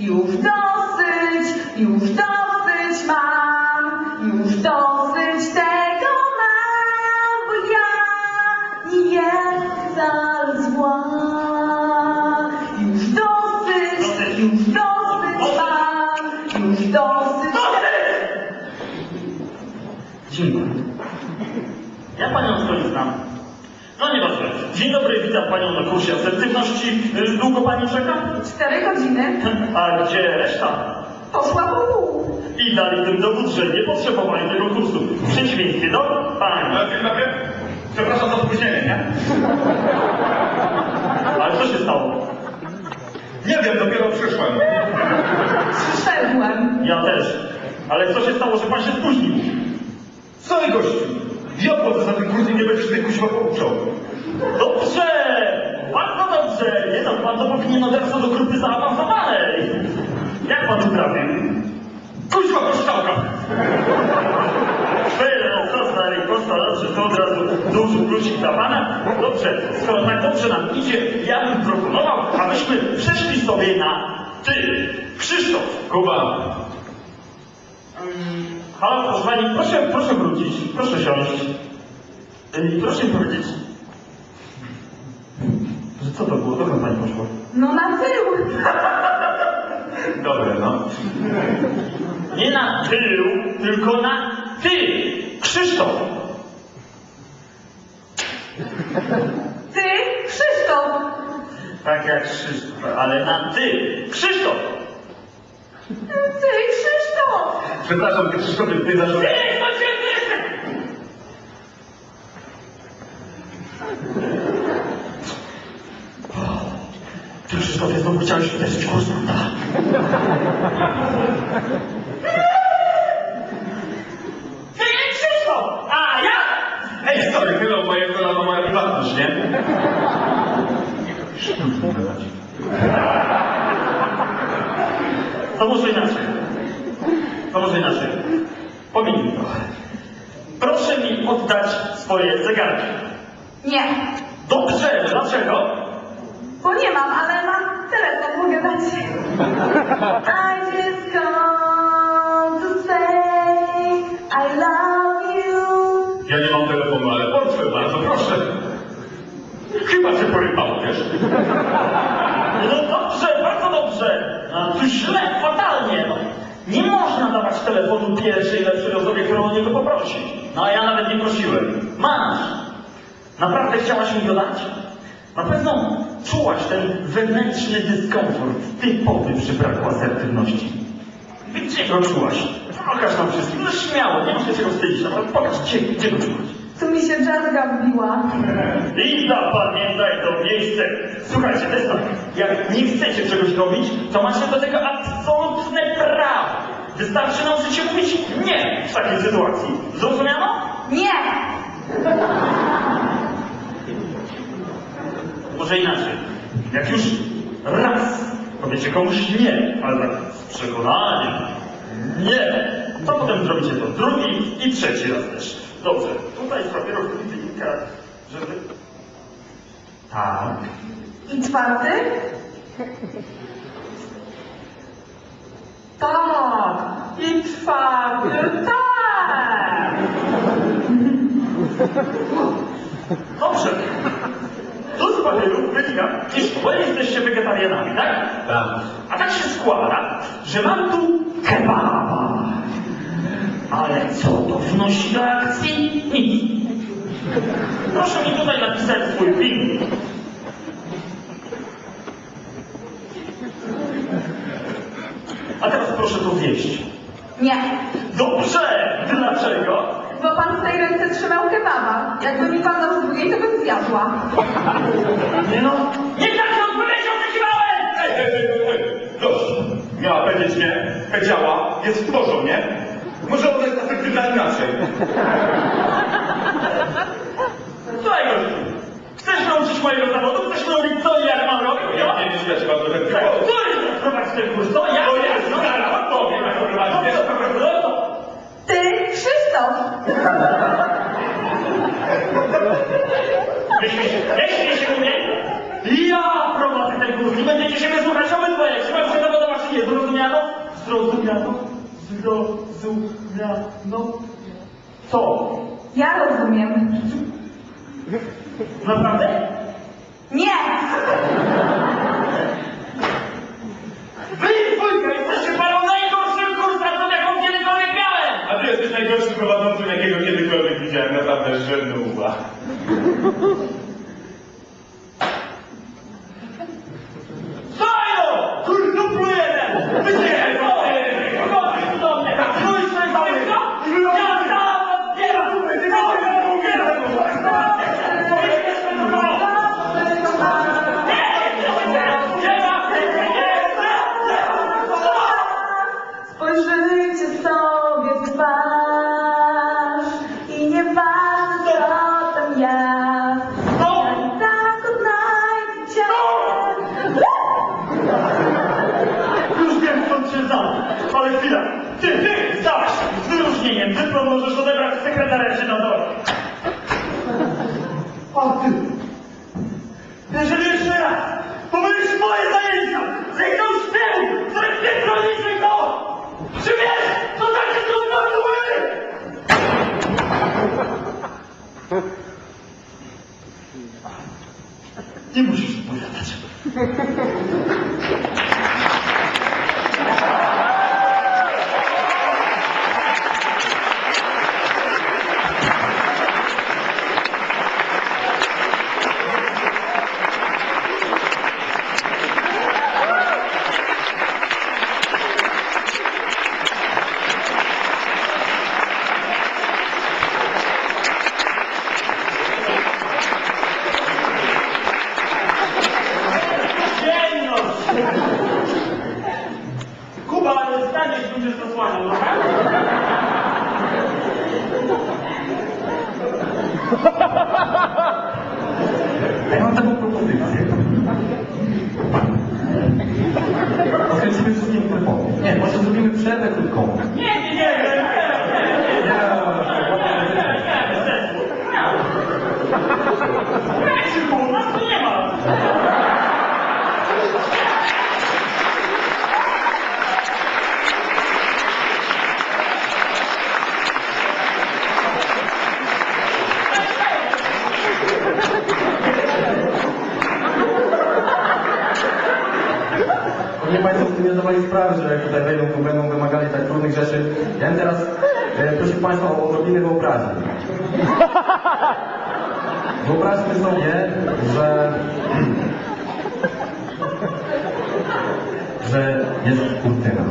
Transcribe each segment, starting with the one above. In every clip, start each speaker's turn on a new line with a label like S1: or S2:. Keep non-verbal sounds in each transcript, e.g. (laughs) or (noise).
S1: już dosyć, już dosyć mam.
S2: Dziękuję. Ja panią skądś znam. No nieważne. Dzień dobry, witam panią na kursie asertywności. Długo pani czeka?
S1: cztery godziny.
S2: A gdzie reszta?
S1: Poszła po pół.
S2: I dali tym dowód, że nie potrzebowali tego kursu. W przeciwieństwie do pani.
S3: Dzień dobry. Przepraszam za spóźnienie, nie?
S2: Ale co się stało?
S3: Nie wiem, dopiero przyszłem.
S1: Przyszedłem.
S2: Ja też. Ale co się stało, że pan się spóźnił?
S3: I gościu? Wiodło za ten kurs i nie będziesz mnie kuźwa pouczał.
S2: Dobrze! Bardzo dobrze! Nie no, pan to powinien od razu do grupy zaawansowanej. Jak pan uprawił?
S3: Kuźwa po szczałkach.
S2: Chwilę, co stary, postarał się to od razu duży plusik dla pana. Dobrze, skoro tak dobrze nam idzie, ja bym proponował, abyśmy przeszli sobie na ty, Krzysztof.
S3: Kuba.
S2: Halo, proszę pani, proszę, proszę wrócić, proszę siąść. I proszę mi powiedzieć, że co to było, dokąd pani poszła?
S1: No na tył.
S3: Dobre, no.
S2: Nie na tył, tylko na ty, Krzysztof.
S1: Ty, Krzysztof.
S2: Tak jak Krzysztof, ale na ty, Krzysztof.
S1: Ty.
S3: Przepraszam, ty Krzysztofie, ty zacząłeś...
S2: Ty, Krzysztofie, znowu chciałeś uderzyć kurs, prawda? Ty Krzysztof! A ja?
S3: Ej, sorry, chwilę, moje kolano, moja prywatność, nie?
S2: To może inaczej. To może inaczej. Pominij to. Proszę mi oddać swoje zegarki.
S1: Nie,
S2: Dobrze, dlaczego?
S1: bo nie mam, ale mam telefon, mogę dać. I just come to say I love you.
S3: Ja nie mam telefonu, ale portfel, bardzo proszę. Chyba cię porypało, wiesz?
S2: No dobrze, bardzo dobrze. No, tu źle, fatalnie. No. Nie można dawać telefonu pierwszej lepszej osobie, którą o niego poprosi. No a ja nawet nie prosiłem. Masz. Naprawdę chciałaś mi go dać? Na pewno czułaś ten wewnętrzny dyskomfort typowy przy braku asertywności. Gdzie go czułaś? Pokaż nam wszystkim. No śmiało, nie muszę się go wstydzić. Naprawdę pokaż, gdzie, gdzie go czułaś.
S1: Tu mi się dżazga wbiła. (laughs)
S2: I zapamiętaj to miejsce. Słuchajcie, to jest tak. Jak nie chcecie czegoś robić, to macie do tego absolutne prawo. Wystarczy nauczyć się mówić nie w takiej sytuacji. Zrozumiano?
S1: Nie,
S2: Może inaczej. Jak już raz powiecie komuś nie, ale tak z przekonaniem nie, to potem zrobicie to drugi i trzeci raz też. Dobrze, tutaj z papierów wynika, żeby... Tak.
S1: i czwarty.
S2: Tak! I czwarty, tak! Dobrze. Tu z papierów wynika, iż oboje jesteście wegetarianami, tak?
S3: Tak.
S2: A tak się składa, że mam tu kebaba. Ale co to wnosi do akcji? Nic. Proszę mi tutaj napisać swój PIN. A teraz proszę to zjeść.
S1: Nie,
S2: Dobrze! Dlaczego?
S1: bo pan w tej ręce trzymał kebaba. Jakby mi pan dał z drugiej, to bym zjadła.
S2: Nie no, nie tak
S3: ej, ej, ej. Dość. Miała powiedzieć nie, powiedziała, jest w porządku, nie? Może ona jest efektywna inaczej.
S2: Słuchaj gościu, chcesz nauczyć mojego zawodu? Chcesz mówić co i jak mam robić?
S3: Nie,
S2: No?
S3: nie, widać bardzo
S2: Tak,
S3: efektywną.
S2: Który jest prowadzić ten kurs? To ja?
S3: To jest,
S2: no,
S3: zaraz
S2: no,
S3: powiem, jak to prowadzić.
S2: no, no, no, no.
S1: Ty, Krzysztof.
S2: Jeśli, jeśli się mnie, ja prowadzę ten kurs i będziecie się wysłuchać obydwoje, czy mam się dowodować czy nie, zrozumiano? Zrozumiano? Zrozumiano? Zrozumiano? Co?
S1: Ja rozumiem.
S2: Naprawdę? à novo. Dyplom możesz odebrać sekretariacie na dole. A ty! Jeżeli jeszcze raz pomylisz moje zajęcia z jakąś tyłu, nie chronisz koło! Czy wiesz, co takie trudno były? Nie musisz odpowiadać.
S4: Nie,
S2: nie, bez sensu. Nie, Krzyku, nas tu nie ma.
S4: Nie Państwo nie zdawali sprawy, że wymagali tak trudnych rzeczy. Ja bym teraz e, prosił Państwa o odrobinę wyobraźni. (laughs) Wyobraźmy sobie, że... że jest kurtyna.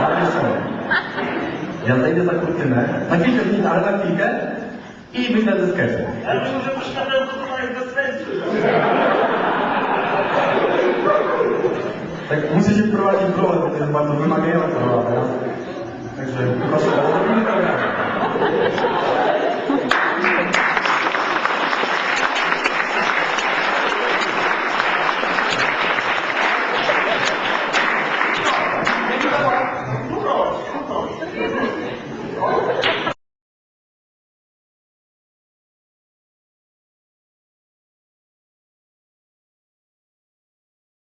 S4: Zawieszona. Ja zejdę za kurtynę, na chwilkę, nie, ale na chwilkę i wyjdę ze sketchu.
S2: Ja myślę, że to
S4: Tak musíte provádiť prohľad, ktorý vám to vymagajú prohľad. Takže prosím.